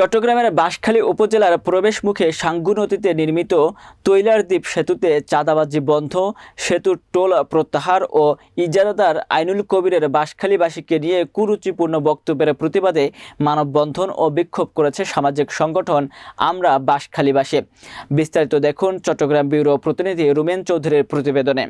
চট্টগ্রামের বাঁশখালী উপজেলার প্রবেশ মুখে সাঙ্গু নদীতে নির্মিত তৈলার দ্বীপ সেতুতে চাঁদাবাজি বন্ধ, সেতুর টোল প্রত্যাহার ও ইজারাদার আইনুল কবিরের বাঁশখালীবাসীকে নিয়ে কুরুচিপূর্ণ বক্তব্যের প্রতিবাদে মানববন্ধন ও বিক্ষোভ করেছে সামাজিক সংগঠন আমরা বাঁশখালীবাসী। বিস্তারিত দেখুন চট্টগ্রাম ব্যুরো প্রতিনিধি রুমেন চৌধুরীর প্রতিবেদনে।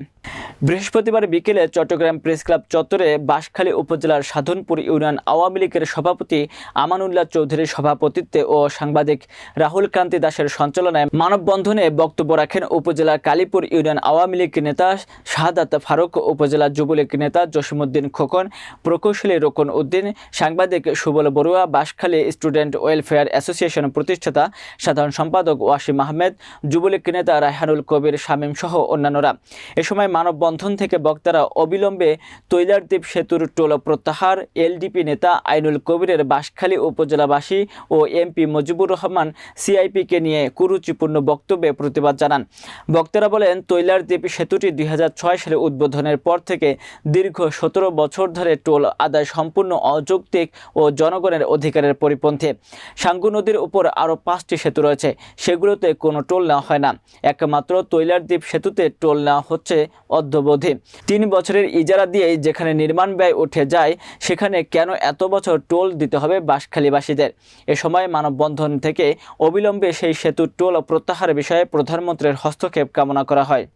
বৃহস্পতিবার বিকেলে চট্টগ্রাম প্রেস ক্লাব চত্বরে বাঁশখালী উপজেলার সাধনপুর ইউনিয়ন আওয়ামী লীগের সভাপতি আমানুল্লাহ চৌধুরীর সভাপতিত্বে ও সাংবাদিক রাহুল কান্তি দাসের সঞ্চালনায় মানববন্ধনে বক্তব্য রাখেন উপজেলার কালীপুর ইউনিয়ন আওয়ামী লীগ নেতা শাহাদাত ফারুক, উপজেলা যুবলীগ নেতা জসিমউদ্দিন খোকন, প্রকৌশলী রোকন উদ্দিন, সাংবাদিক Subal Barua, Banshkhali student welfare association প্রতিষ্ঠাতা, সাধারণ সম্পাদক ওয়াসিম আহমেদ, যুবলীগ নেতা রায়হানুল কবির শামীম সহ অন্যান্যরা। এ সময় মানববন্ধন থেকে বক্তারা অবিলম্বে তৈলারদ্বীপ সেতুর টোল প্রত্যাহার, এলডিপি নেতা আইনুল কবিরের বাঁশখালী উপজেলাবাসী ও এমপি মুজিবুর রহমান সিআইপিকে নিয়ে কুরুচিপূর্ণ বক্তব্যে প্রতিবাদ জানান। বক্তারা বলেন তৈলারদ্বীপ সেতুটি দুই হাজার ছয় সালে উদ্বোধনের পর থেকে দীর্ঘ সতেরো বছর ধরে টোল আদায় সম্পূর্ণ অযৌক্তিক ও জনগণের অধিকারের পরিপন্থী। সাঙ্গু নদীর উপর আরও পাঁচটি সেতু রয়েছে, সেগুলোতে কোনো টোল নেওয়া হয় না। একমাত্র তৈলারদ্বীপ সেতুতে টোল নেওয়া হচ্ছে অদ্যবধি। তিন বছরের ইজারা দিয়ে যেখানে নির্মাণ ব্যয় উঠে যায়, সেখানে কেন এত বছর টোল দিতে হবে বাঁশখালীবাসীদের? এ সময় মানববন্ধন থেকে অবিলম্বে সেই সেতুর টোল প্রত্যাহার বিষয়ে প্রধানমন্ত্রীর হস্তক্ষেপ কামনা করা হয়।